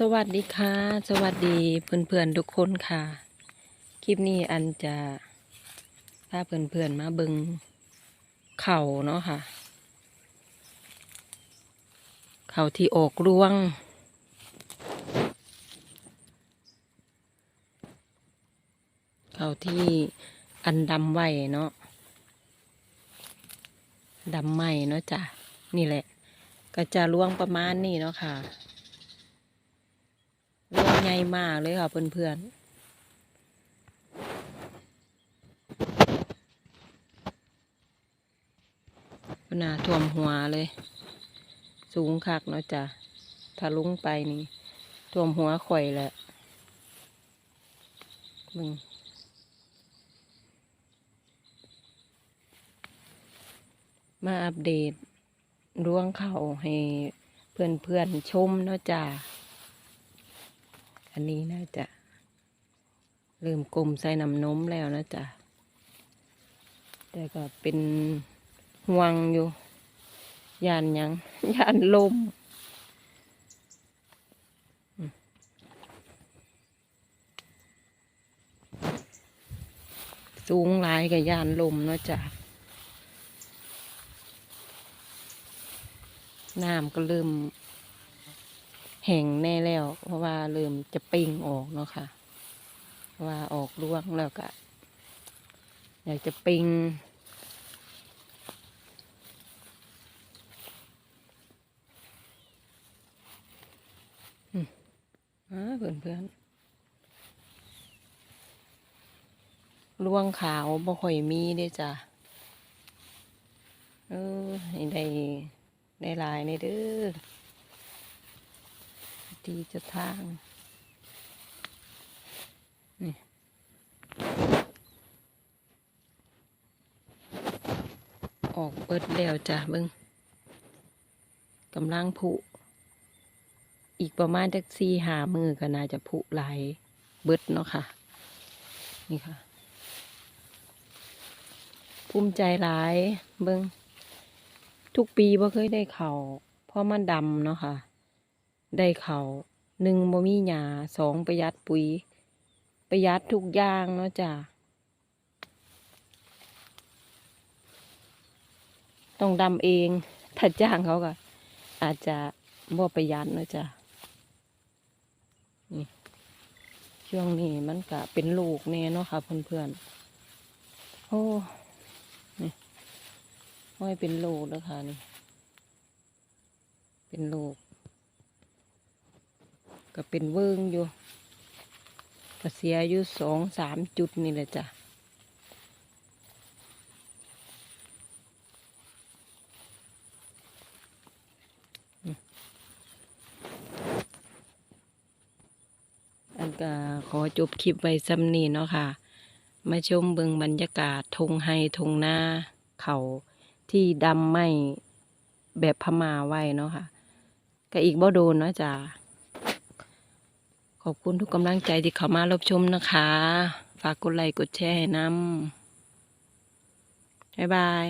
สวัสดีค่ะ สวัสดีเพื่อนๆทุกคนค่ะ คลิปนี้อันจะพาเพื่อนๆมาเบิงเข่าเนาะค่ะ เข่าที่ออกร่วง เข่าที่อันดำไหวเนาะดำไหมเนาะจ้ะนี่แหละ ก็จะร่วงประมาณนี้เนาะค่ะ ใหญ่มากเลยค่ะเพื่อนๆพนาท่วมหัวเลย สูงคักเนาะจ้ะถ้าลุงไปนี่ท่วมหัวข่อยแหละมึงมาอัปเดตร่วงเข่าให้เพื่อนๆชมเนาะจ้ะ อันนี้น่าจะเริ่มกลมใส่น้ำนมแล้วนะจ๊ะ แต่ก็เป็นห่วงอยู่ยานยังยานลมสูงหลายกับยานลมเนาะจ๊ะน้ำก็เริ่ม แห้งแน่แล้ว เพราะว่าเริ่มจะปิงออกเนาะค่ะเพราะว่าออกร่วงแล้วก็อยากจะปิงอืมอ่าเพื่อนเพื่อนร่วงขาวบ่ค่อยมีเด้จ้ะเออให้ได้ได้ลายในเด้อ ดีจะทาง นี่ออกเปิดแล้วจ้ะเบิงกำลังผุ อีกประมาณจักสี่หามือก็น่าจะผุหลายเบิดเนาะค่ะ นี่ค่ะ ภูมิใจหลาย เบิงทุกปีบ่เคยได้เข่าเพราะมันดำเนาะค่ะ ได้เขาหนึ่งบ่มีหยาสองประหยัดปุ๋ย ประหยัดทุกอย่างเนาะจ้ะต้องดำเองถ้าจ้างเขาก็อาจจะบ่ประหยัดเนาะจ้ะนี่ช่วงนี้มันก็เป็นลูกแน่เนาะค่ะเพื่อนๆโอ้นี่ห้อยเป็นลูกแล้วค่ะนี่ เป็นลูก ก็เป็นเวิงอยู่ก็เสียอยู่สองสามจุดนี่แหละจ้ะอันก็ขอจบคลิปไว้ซ้ำนี้เนาะค่ะ มาชมเบิงบรรยากาศทงไฮทงหน้าเขาที่ดำไหมแบบพม่าไว้เนาะค่ะ ก็อีกบ่โดนเนาะจ้ะ ขอบคุณทุกกำลังใจที่เข้ามารับชมนะคะ ฝากกดไลค์กดแชร์ให้นำบ๊ายบาย